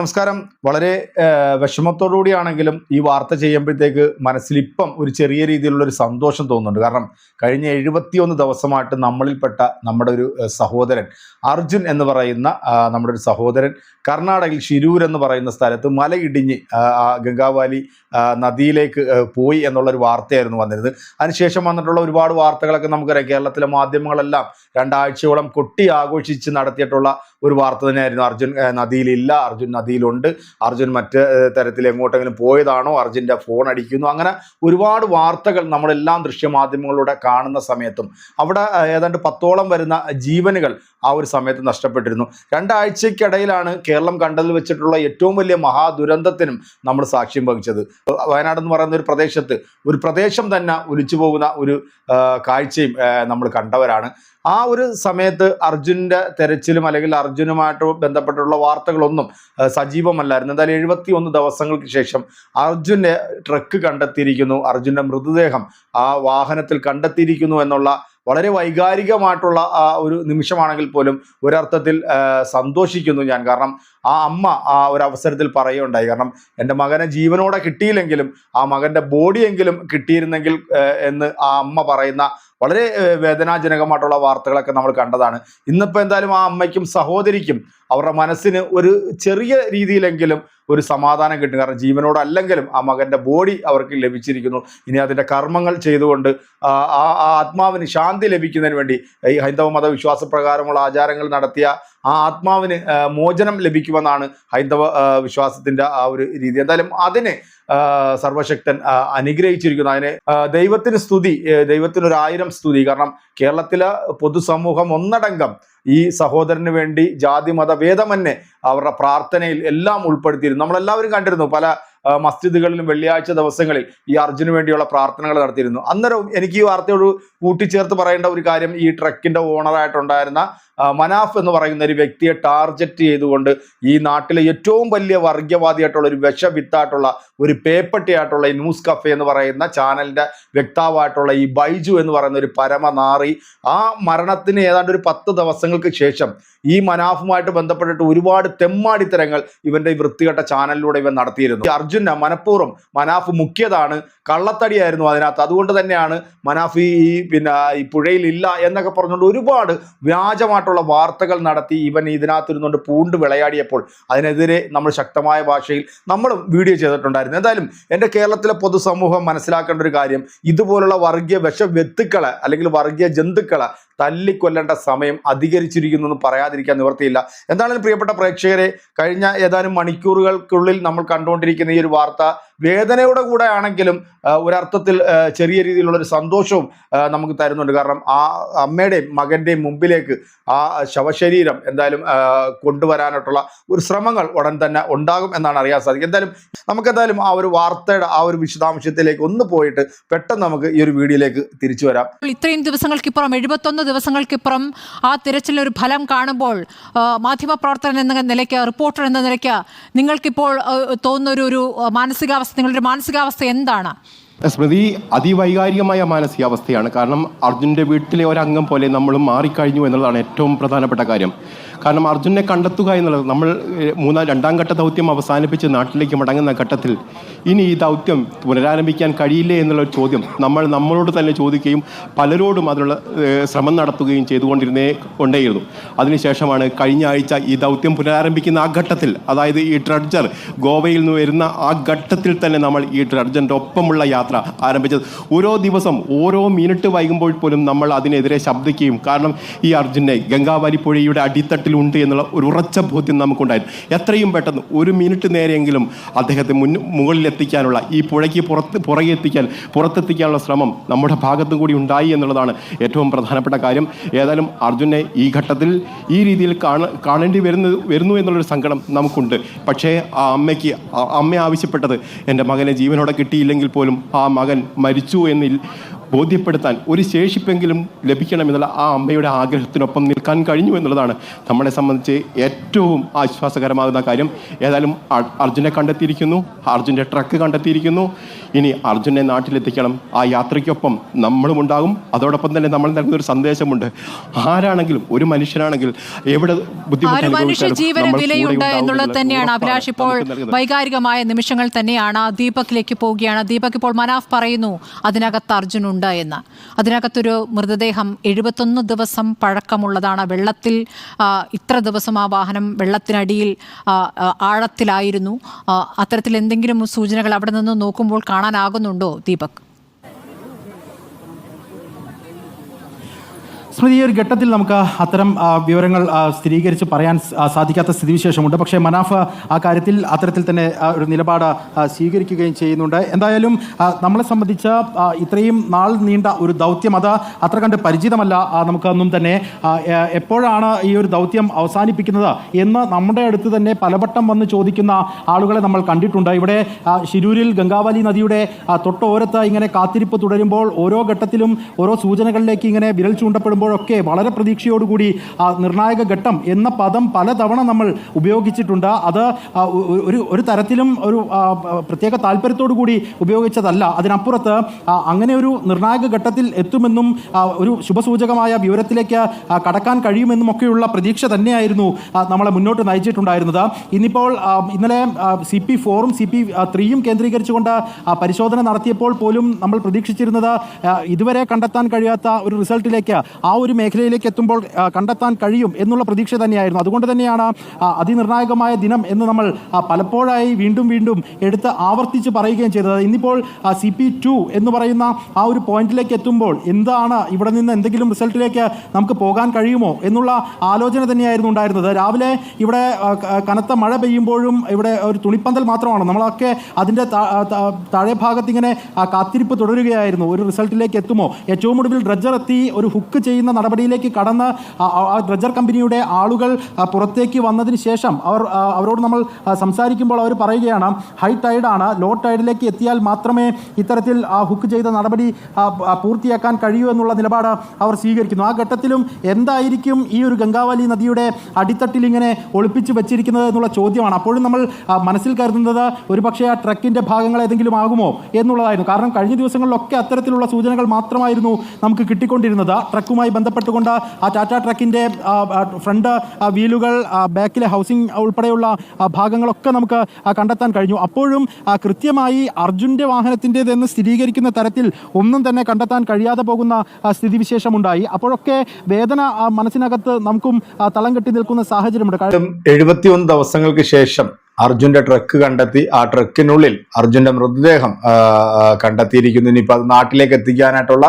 നമസ്കാരം. വളരെ വിഷമത്തോടുകൂടിയാണെങ്കിലും ഈ വാർത്ത ചെയ്യുമ്പോഴത്തേക്ക് മനസ്സിലിപ്പം ഒരു ചെറിയ രീതിയിലുള്ള ഒരു സന്തോഷം തോന്നുന്നുണ്ട്. കാരണം കഴിഞ്ഞ എഴുപത്തിയൊന്ന് ദിവസമായിട്ട് നമ്മളിൽപ്പെട്ട നമ്മുടെ ഒരു സഹോദരൻ അർജുൻ എന്ന് പറയുന്ന നമ്മുടെ ഒരു സഹോദരൻ കർണാടകയിൽ ഷിരൂർ എന്ന് പറയുന്ന സ്ഥലത്ത് മലയിടിഞ്ഞ് ഗംഗാവാലി നദിയിലേക്ക് പോയി എന്നുള്ളൊരു വാർത്തയായിരുന്നു വന്നിരുന്നത്. അതിനുശേഷം വന്നിട്ടുള്ള ഒരുപാട് വാർത്തകളൊക്കെ നമുക്കറിയാം. കേരളത്തിലെ മാധ്യമങ്ങളെല്ലാം രണ്ടാഴ്ചയോളം കൊട്ടി ആഘോഷിച്ച് നടത്തിയിട്ടുള്ള ഒരു വാർത്ത തന്നെയായിരുന്നു അർജുൻ നദിയിലില്ല അർജുൻ നദിയിലുണ്ട് അർജുൻ മറ്റ് തരത്തിൽ എങ്ങോട്ടെങ്കിലും പോയതാണോ? അർജുന്റെ ഫോൺ അടിക്കുന്നു. അങ്ങനെ ഒരുപാട് വാർത്തകൾ നമ്മളെല്ലാം ദൃശ്യമാധ്യമങ്ങളിലൂടെ കാണുന്ന സമയത്തും അവിടെ ഏതാണ്ട് പത്തോളം വരുന്ന ജീവനുകൾ ആ ഒരു സമയത്ത് നഷ്ടപ്പെട്ടിരുന്നു. രണ്ടാഴ്ചയ്ക്കിടയിലാണ് കേരളം കണ്ടതിൽ വെച്ചിട്ടുള്ള ഏറ്റവും വലിയ മഹാദുരന്തത്തിനും നമ്മൾ സാക്ഷ്യം വഹിച്ചത്. വയനാട് എന്ന് പറയുന്ന ഒരു പ്രദേശത്ത് ഒരു പ്രദേശം തന്നെ ഒലിച്ചു പോകുന്ന ഒരു കാഴ്ചയും നമ്മൾ കണ്ടവരാണ്. ആ ഒരു സമയത്ത് അർജുന്റെ തെരച്ചിലും അല്ലെങ്കിൽ അർജുനുമായിട്ട് ബന്ധപ്പെട്ടുള്ള വാർത്തകളൊന്നും സജീവമല്ലായിരുന്നു. എന്തായാലും എഴുപത്തി ഒന്ന് ദിവസങ്ങൾക്ക് ശേഷം അർജുന്റെ ട്രക്ക് കണ്ടെത്തിയിരിക്കുന്നു. അർജുന്റെ മൃതദേഹം ആ വാഹനത്തിൽ കണ്ടെത്തിയിരിക്കുന്നു എന്നുള്ള വളരെ വൈകാരികമായിട്ടുള്ള ആ ഒരു നിമിഷമാണെങ്കിൽ പോലും ഒരർത്ഥത്തിൽ സന്തോഷിക്കുന്നു ഞാൻ. കാരണം ആ അമ്മ ആ ഒരു അവസരത്തിൽ പറയുകയുണ്ടായി. കാരണം എന്റെ മകനെ ജീവനോടെ കിട്ടിയില്ലെങ്കിലും ആ മകന്റെ ബോഡിയെങ്കിലും കിട്ടിയിരുന്നെങ്കിൽ എന്ന് ആ അമ്മ പറയുന്ന വളരെ വേദനാജനകമായിട്ടുള്ള വാർത്തകളൊക്കെ നമ്മൾ കണ്ടതാണ്. ഇന്നിപ്പോൾ എന്തായാലും ആ അമ്മയ്ക്കും സഹോദരിക്കും അവരുടെ മനസ്സിന് ഒരു ചെറിയ രീതിയിലെങ്കിലും ഒരു സമാധാനം കിട്ടും. കാരണം ജീവനോടല്ലെങ്കിലും ആ മകന്റെ ബോഡി അവർക്ക് ലഭിച്ചിരിക്കുന്നു. ഇനി അതിന്റെ കർമ്മങ്ങൾ ചെയ്തുകൊണ്ട് ആ ആത്മാവിന് ശാന്തി ലഭിക്കുന്നതിന് വേണ്ടി ഈ ഹൈന്ദവ മതവിശ്വാസ പ്രകാരമുള്ള ആചാരങ്ങൾ നടത്തിയ ആ ആത്മാവിന് മോചനം ലഭിക്കുമെന്നാണ് ഹൈന്ദവ വിശ്വാസത്തിന്റെ ആ ഒരു രീതി. എന്തായാലും അതിനെ സർവശക്തൻ അനുഗ്രഹിച്ചിരിക്കുന്നു. അതിന് ദൈവത്തിന് സ്തുതി ദൈവത്തിനൊരായിരം സ്തുതി. കാരണം കേരളത്തിലെ പൊതുസമൂഹം ഒന്നടങ്കം ഈ സഹോദരന് വേണ്ടി ജാതി മത അവരുടെ പ്രാർത്ഥനയിൽ എല്ലാം ഉൾപ്പെടുത്തിയിരുന്നു. നമ്മളെല്ലാവരും കണ്ടിരുന്നു പല മസ്ജിദുകളിലും വെള്ളിയാഴ്ച ദിവസങ്ങളിൽ ഈ അർജുന് വേണ്ടിയുള്ള പ്രാർത്ഥനകൾ നടത്തിയിരുന്നു. അന്നേരവും എനിക്ക് ഈ വാർത്തയോട് കൂട്ടിച്ചേർത്ത് പറയേണ്ട ഒരു കാര്യം ഈ ട്രക്കിന്റെ ഓണറായിട്ടുണ്ടായിരുന്ന മനാഫ് എന്ന് പറയുന്ന ഒരു വ്യക്തിയെ ടാർഗറ്റ് ചെയ്തുകൊണ്ട് ഈ നാട്ടിലെ ഏറ്റവും വലിയ വർഗീയവാദിയായിട്ടുള്ള ഒരു വിഷവിത്തായിട്ടുള്ള ഒരു പേപ്പട്ടിയായിട്ടുള്ള ഈ ന്യൂസ് കഫേ എന്ന് പറയുന്ന ചാനലിന്റെ വ്യക്താവായിട്ടുള്ള ഈ ബൈജു എന്ന് പറയുന്ന ഒരു പരമനാറി ആ മരണത്തിന് ഏതാണ്ട് ഒരു പത്ത് ദിവസങ്ങൾക്ക് ശേഷം ഈ മനാഫുമായിട്ട് ബന്ധപ്പെട്ടിട്ട് ഒരുപാട് തെമ്മാടിത്തരങ്ങൾ ഇവന്റെ വൃത്തികെട്ട ചാനലിലൂടെ ഇവൻ നടത്തിയിരുന്നു. അർജുന മനഃപൂർവം മനാഫ് മുക്കിയതാണ്. കള്ളത്തടിയായിരുന്നു അതിനകത്ത്. അതുകൊണ്ട് തന്നെയാണ് മനാഫ് ഈ പിന്നെ ഈ പുഴയിലില്ല എന്നൊക്കെ പറഞ്ഞുകൊണ്ട് ഒരുപാട് വ്യാജമായിട്ടുള്ള വാർത്തകൾ നടത്തി ഇവൻ ഇതിനകത്തിരുന്നുകൊണ്ട് പൂണ്ട് വിളയാടിയപ്പോൾ അതിനെതിരെ നമ്മൾ ശക്തമായ ഭാഷയിൽ നമ്മൾ വീഡിയോ ചെയ്തിട്ടുണ്ടായിരുന്നു. എന്തായാലും എന്റെ കേരളത്തിലെ പൊതുസമൂഹം മനസ്സിലാക്കേണ്ട ഒരു കാര്യം ഇതുപോലുള്ള വർഗീയ വിഷവ്യത്തുക്കളെ അല്ലെങ്കിൽ വർഗീയ ജന്തുക്കളെ തല്ലിക്കൊല്ലേണ്ട സമയം അധികരിച്ചിരിക്കുന്നു എന്ന് പറയാതിരിക്കാൻ നിവർത്തിയില്ല എന്താണെങ്കിലും പ്രിയപ്പെട്ട പ്രേക്ഷകരെ കഴിഞ്ഞ ഏതാനും മണിക്കൂറുകൾക്കുള്ളിൽ നമ്മൾ കണ്ടുകൊണ്ടിരിക്കുന്ന ഈ ഒരു വാർത്ത വേദനയുടെ കൂടെ ആണെങ്കിലും ഒരർത്ഥത്തിൽ ചെറിയ രീതിയിലുള്ള ഒരു സന്തോഷവും നമുക്ക് തരുന്നുണ്ട്. കാരണം ആ അമ്മയുടെയും മകന്റെയും മുമ്പിലേക്ക് ആ ശവശരീരം എന്തായാലും കൊണ്ടുവരാനായിട്ടുള്ള ഒരു ശ്രമങ്ങൾ ഉടൻ തന്നെ ഉണ്ടാകും എന്നാണ് അറിയാൻ സാധിക്കും എന്തായാലും നമുക്കെന്തായാലും ആ ഒരു വാർത്തയുടെ ആ ഒരു വിശദാംശത്തിലേക്ക് ഒന്ന് പോയിട്ട് പെട്ടെന്ന് നമുക്ക് ഈ ഒരു വീഡിയോയിലേക്ക് തിരിച്ചു വരാം. ഇത്രയും ദിവസങ്ങൾക്കിപ്പുറം എഴുപത്തൊന്ന് ദിവസങ്ങൾക്കിപ്പുറം ആ തിരച്ചിലൊരു ഫലം കാണുമ്പോൾ മാധ്യമപ്രവർത്തകൻ എന്ന നിലയ്ക്ക് റിപ്പോർട്ടർ എന്ന നിലയ്ക്ക് നിങ്ങൾക്കിപ്പോൾ തോന്നുന്ന ഒരു ഒരു മാനസികാവസ്ഥ നിങ്ങളുടെ മാനസികാവസ്ഥ എന്താണ്? സ്മൃതി അതിവൈകാരികമായ മാനസികാവസ്ഥയാണ്. കാരണം അർജുന്റെ വീട്ടിലെ ഒരംഗം പോലെ നമ്മളും മാറിക്കഴിഞ്ഞു എന്നുള്ളതാണ് ഏറ്റവും പ്രധാനപ്പെട്ട കാര്യം. കാരണം അർജുനെ കണ്ടെത്തുക എന്നുള്ളത് നമ്മൾ മൂന്നാം രണ്ടാം ഘട്ട ദൗത്യം അവസാനിപ്പിച്ച് നാട്ടിലേക്ക് മടങ്ങുന്ന ഘട്ടത്തിൽ ഇനി ഈ ദൗത്യം പുനരാരംഭിക്കാൻ കഴിയില്ലേ എന്നുള്ള ചോദ്യം നമ്മൾ നമ്മളോട് തന്നെ ചോദിക്കുകയും പലരോടും അതിനുള്ള ശ്രമം നടത്തുകയും ചെയ്തുകൊണ്ടിരുന്നേ കൊണ്ടേയിരുന്നു. അതിനുശേഷമാണ് കഴിഞ്ഞ ആഴ്ച ഈ ദൗത്യം പുനരാരംഭിക്കുന്ന ആ ഘട്ടത്തിൽ അതായത് ഈ ട്രഡ്ജർ ഗോവയിൽ നിന്ന് വരുന്ന ആ ഘട്ടത്തിൽ തന്നെ നമ്മൾ ഈ ട്രഡ്ജറിന്റെ ഒപ്പമുള്ള യാത്ര ആരംഭിച്ചത്. ഓരോ ദിവസം ഓരോ മിനിറ്റ് വൈകുമ്പോൾ പോലും നമ്മൾ അതിനെതിരെ ശബ്ദിക്കുകയും കാരണം ഈ അർജുനെ ഗംഗാവാലി പുഴയുടെ അടിത്തട്ടിലുണ്ട് എന്നുള്ള ഒരു ഉറച്ച ബോധ്യം നമുക്കുണ്ടായിരുന്നു. എത്രയും പെട്ടെന്ന് ഒരു മിനിറ്റ് നേരെയെങ്കിലും അദ്ദേഹത്തെ മുൻ മുകളിലെത്തിക്കാനുള്ള ഈ പുഴയ്ക്ക് പുറത്ത് പുറകെ എത്തിക്കാൻ പുറത്തെത്തിക്കാനുള്ള ശ്രമം നമ്മുടെ ഭാഗത്തും കൂടി ഉണ്ടായി എന്നുള്ളതാണ് ഏറ്റവും പ്രധാനപ്പെട്ട കാര്യം. ഏതായാലും അർജുനെ ഈ ഘട്ടത്തിൽ ഈ രീതിയിൽ കാണ കാണേണ്ടി വരുന്നത് വരുന്നു എന്നുള്ളൊരു സങ്കടം നമുക്കുണ്ട്. പക്ഷേ ആ അമ്മയ്ക്ക് അമ്മ ആവശ്യപ്പെട്ടത് എന്റെ മകനെ ജീവനോടെ കിട്ടിയില്ലെങ്കിൽ പോലും ആ മകൻ മരിച്ചു എന്നിൽ ബോധ്യപ്പെടുത്താൻ ഒരു ശേഷിപ്പെങ്കിലും ലഭിക്കണം എന്നുള്ള ആ അമ്മയുടെ ആഗ്രഹത്തിനൊപ്പം നിൽക്കാൻ കഴിഞ്ഞു എന്നുള്ളതാണ് നമ്മളെ സംബന്ധിച്ച് ഏറ്റവും ആശ്വാസകരമാകുന്ന കാര്യം. ഏതായാലും അർ- അർജുനെ കണ്ടെത്തിയിരിക്കുന്നു അർജുന്റെ ട്രക്ക് കണ്ടെത്തിയിരിക്കുന്നു. ഇനി അർജുനെ നാട്ടിലെത്തിക്കണം. ആ യാത്രയ്ക്കൊപ്പം നമ്മളും ഉണ്ടാകും. അതോടൊപ്പം തന്നെ നമ്മൾ നൽകുന്ന ഒരു സന്ദേശമുണ്ട്. ആരാണെങ്കിലും ഒരു മനുഷ്യനാണെങ്കിൽ എവിടെ എന്നുള്ളത് തന്നെയാണ്. അഭിലാഷ് ഇപ്പോൾ വൈകാരികമായ നിമിഷങ്ങൾ തന്നെയാണ്. ദീപക്കിലേക്ക് പോവുകയാണ്. ദീപക് ഇപ്പോൾ മനാഫ് പറയുന്നു അതിനകത്ത് അർജുനുണ്ട്. എന്ന് അതിനകത്തൊരു മൃതദേഹം എഴുപത്തൊന്ന് ദിവസം പഴക്കമുള്ളതാണ്. വെള്ളത്തിൽ ഇത്ര ദിവസം ആ വാഹനം വെള്ളത്തിനടിയിൽ ആഴത്തിലായിരുന്നു. അത്തരത്തിൽ എന്തെങ്കിലും സൂചനകൾ അവിടെ നിന്ന് നോക്കുമ്പോൾ കാണാനാകുന്നുണ്ടോ ദീപക്? സ്മൃതി ഒരു ഘട്ടത്തിൽ നമുക്ക് അത്തരം വിവരങ്ങൾ സ്ഥിരീകരിച്ച് പറയാൻ സാധിക്കാത്ത സ്ഥിതിവിശേഷമുണ്ട്. പക്ഷേ മനാഫ് ആ കാര്യത്തിൽ അത്തരത്തിൽ തന്നെ ഒരു നിലപാട് സ്വീകരിക്കുകയും ചെയ്യുന്നുണ്ട്. എന്തായാലും നമ്മളെ സംബന്ധിച്ച് ഇത്രയും നാൾ നീണ്ട ഒരു ദൗത്യം അത് അത്ര കണ്ട് പരിചിതമല്ല നമുക്കൊന്നും തന്നെ എപ്പോഴാണ് ഈ ഒരു ദൗത്യം അവസാനിപ്പിക്കുന്നത് എന്ന് നമ്മുടെ അടുത്ത് തന്നെ പലവട്ടം വന്ന് ചോദിക്കുന്ന ആളുകളെ നമ്മൾ കണ്ടിട്ടുണ്ട്. ഇവിടെ ശിരൂരിൽ ഗംഗാവലി നദിയുടെ തൊട്ടോരത്ത് ഇങ്ങനെ കാത്തിരിപ്പ് തുടരുമ്പോൾ ഓരോ ഘട്ടത്തിലും ഓരോ സൂചനകളിലേക്ക് ഇങ്ങനെ വിരൽ ചൂണ്ടപ്പെടുമ്പോഴൊക്കെ വളരെ പ്രതീക്ഷയോടുകൂടി നിർണായക ഘട്ടം എന്ന പദം പലതവണ നമ്മൾ ഉപയോഗിച്ചിട്ടുണ്ട്. അത് ഒരു ഒരു തരത്തിലും ഒരു പ്രത്യേക താല്പര്യത്തോടു കൂടി ഉപയോഗിച്ചതല്ല. അതിനപ്പുറത്ത് അങ്ങനെ ഒരു നിർണായക ഘട്ടത്തിൽ എത്തുമെന്നും ഒരു ശുഭസൂചകമായ വിവരത്തിലേക്ക് കടക്കാൻ കഴിയുമെന്നും ഒക്കെയുള്ള പ്രതീക്ഷ തന്നെയായിരുന്നു നമ്മളെ മുന്നോട്ട് നയിച്ചിട്ടുണ്ടായിരുന്നത്. ഇന്നിപ്പോൾ ഇന്നലെ സി പി ഫോറും സി പി ത്രീയും കേന്ദ്രീകരിച്ചുകൊണ്ട് പരിശോധന നടത്തിയപ്പോൾ പോലും നമ്മൾ പ്രതീക്ഷിച്ചിരുന്നത് ഇതുവരെ കണ്ടെത്താൻ കഴിയാത്ത ഒരു റിസൾട്ടിലേക്ക് ആ ഒരു മേഖലയിലേക്ക് എത്തുമ്പോൾ കണ്ടെത്താൻ കഴിയും എന്നുള്ള പ്രതീക്ഷ തന്നെയായിരുന്നു. അതുകൊണ്ട് തന്നെയാണ് അതിനിർണായകമായ ദിനം എന്ന് നമ്മൾ പലപ്പോഴായി വീണ്ടും വീണ്ടും എടുത്ത് ആവർത്തിച്ച് പറയുകയും ചെയ്തത്. ഇന്നിപ്പോൾ സി പി ടു എന്ന് പറയുന്ന ആ ഒരു പോയിന്റിലേക്ക് എത്തുമ്പോൾ എന്താണ് ഇവിടെ നിന്ന് എന്തെങ്കിലും റിസൾട്ടിലേക്ക് നമുക്ക് പോകാൻ കഴിയുമോ എന്നുള്ള ആലോചന തന്നെയായിരുന്നു ഉണ്ടായിരുന്നത്. രാവിലെ ഇവിടെ കനത്ത മഴ പെയ്യുമ്പോഴും ഇവിടെ ഒരു തുണിപ്പന്തൽ മാത്രമാണ്. നമ്മളൊക്കെ അതിന്റെ താഴെ ഭാഗത്ത് ഇങ്ങനെ കാത്തിരിപ്പ് തുടരുകയായിരുന്നു. ഒരു റിസൾട്ടിലേക്ക് എത്തുമോ? ഏറ്റവും ഒടുവിൽ ഡ്രഡ്ജർ എത്തി ഒരു ഹുക്ക് ചെയ്യുന്ന നടപടിയിലേക്ക് കടന്ന് ആ കമ്പനിയുടെ ആളുകൾ പുറത്തേക്ക് വന്നതിന് ശേഷം അവർ അവരോട് നമ്മൾ സംസാരിക്കുമ്പോൾ അവർ പറയുകയാണ് ഹൈ ടൈഡാണ് ലോ ടൈഡിലേക്ക് എത്തിയാൽ മാത്രമേ ഇത്തരത്തിൽ ഹുക്ക് ചെയ്ത നടപടി പൂർത്തിയാക്കാൻ കഴിയൂ എന്നുള്ള നിലപാട് അവർ സ്വീകരിക്കുന്നു. ആ ഘട്ടത്തിലും എന്തായിരിക്കും ഈ ഒരു ഗംഗാവലി നദിയുടെ അടിത്തട്ടിൽ ഇങ്ങനെ ഒളിപ്പിച്ച് വെച്ചിരിക്കുന്നത് എന്നുള്ള ചോദ്യമാണ്. അപ്പോഴും നമ്മൾ മനസ്സിൽ കരുതുന്നത് ഒരുപക്ഷെ ആ ട്രക്കിന്റെ ഭാഗങ്ങൾ ഏതെങ്കിലും ആകുമോ എന്നുള്ളതായിരുന്നു. കാരണം കഴിഞ്ഞ ദിവസങ്ങളിലൊക്കെ അത്തരത്തിലുള്ള സൂചനകൾ മാത്രമായിരുന്നു നമുക്ക് കിട്ടിക്കൊണ്ടിരുന്നത്. ട്രക്കുമായി ബന്ധപ്പെട്ടുകൊണ്ട് ആ ടാറ്റ ട്രക്കിന്റെ ഫ്രണ്ട് വീലുകൾ ബാക്കിലെ ഹൗസിംഗ് ഉൾപ്പെടെയുള്ള ഭാഗങ്ങളൊക്കെ നമുക്ക് കണ്ടെത്താൻ കഴിഞ്ഞു. അപ്പോഴും കൃത്യമായി അർജുന്റെ വാഹനത്തിന്റെതെന്ന് സ്ഥിരീകരിക്കുന്ന തരത്തിൽ ഒന്നും തന്നെ കണ്ടെത്താൻ കഴിയാതെ പോകുന്ന സ്ഥിതിവിശേഷം സ്ഥിതിവിശേഷമുണ്ടായി. അപ്പോഴൊക്കെ വേദന മനസ്സിനകത്ത് നമുക്കും തളം കെട്ടി നിൽക്കുന്ന സാഹചര്യമുണ്ട്. എഴുപത്തിയൊന്ന് ദിവസങ്ങൾക്ക് ശേഷം അർജുന്റെ ട്രക്ക് കണ്ടെത്തി ആ ട്രക്കിനുള്ളിൽ അർജുന്റെ മൃതദേഹം കണ്ടെത്തിയിരിക്കുന്നു. ഇനിയിപ്പോൾ അത് നാട്ടിലേക്ക് എത്തിക്കാനായിട്ടുള്ള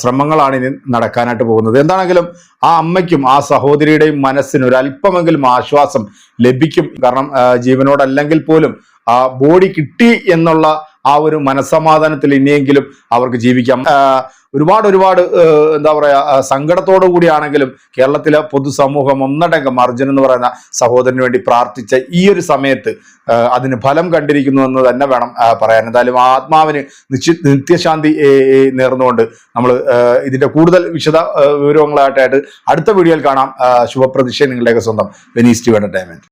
ശ്രമങ്ങളാണ് ഇനി നടക്കാനായിട്ട് പോകുന്നത്. എന്താണെങ്കിലും ആ അമ്മയ്ക്കും ആ സഹോദരിയുടെയും മനസ്സിന് ഒരു അല്പമെങ്കിലും ആശ്വാസം ലഭിക്കും. കാരണം ജീവനോടല്ലെങ്കിൽ പോലും ആ ബോഡി കിട്ടി എന്നുള്ള ആ ഒരു മനസ്സമാധാനത്തിൽ ഇനിയെങ്കിലും അവർക്ക് ജീവിക്കാം. ഒരുപാട് ഒരുപാട് എന്താ പറയാ ആ, സങ്കടത്തോടു കൂടിയാണെങ്കിലും കേരളത്തിലെ പൊതുസമൂഹം ഒന്നടങ്കം അർജുൻ എന്ന് പറയുന്ന സഹോദരന് വേണ്ടി പ്രാർത്ഥിച്ച ഈ ഒരു സമയത്ത് അതിന് ഫലം കണ്ടിരിക്കുന്നു എന്ന് തന്നെ വേണം പറയാൻ. എന്തായാലും ആത്മാവിന് നിശ്ചി നിത്യശാന്തി നേർന്നുകൊണ്ട് നമ്മൾ ഇതിന്റെ കൂടുതൽ വിശദ വിവരങ്ങളായിട്ടായിട്ട് അടുത്ത വീഡിയോയിൽ കാണാം. ശുഭപ്രതീക്ഷ നിങ്ങളുടെയൊക്കെ സ്വന്തം വെനീസ് ടു എന്റർടൈൻമെന്റ്